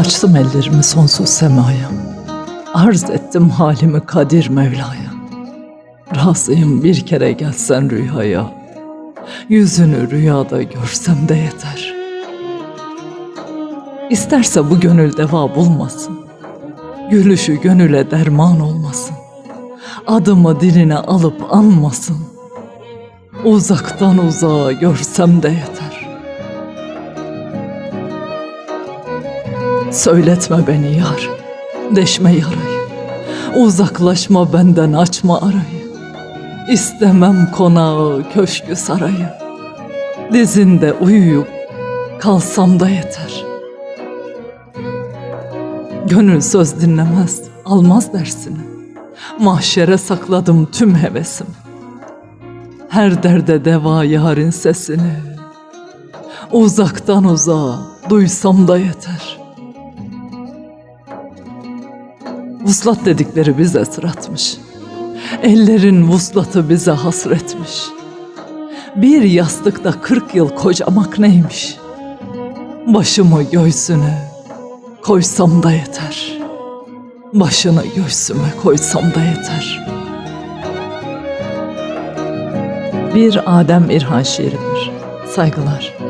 Açtım ellerimi sonsuz semaya. Arz ettim halimi Kadir Mevla'ya. Razıyım bir kere gelsen rüyaya. Yüzünü rüyada görsem de yeter. İsterse bu gönül deva bulmasın. Gülüşü gönüle derman olmasın. Adımı diline alıp anmasın. Uzaktan uzağa görsem de yeter. Söyletme beni yar, deşme yarayı. Uzaklaşma benden açma arayı. İstemem konağı, köşkü sarayı. Dizinde uyuyup kalsam da yeter. Gönül söz dinlemez, almaz dersini. Mahşere sakladım tüm hevesim. Her derde deva yarın sesini. Uzaktan uzağa duysam da yeter. Vuslat dedikleri bize sıratmış. Ellerin vuslatı bize hasretmiş. Bir yastıkta kırk yıl kocamak neymiş? Başımı göğsüne koysam da yeter. Başını göğsüme koysam da yeter. Bir Adem İrhan şiiridir. Saygılar.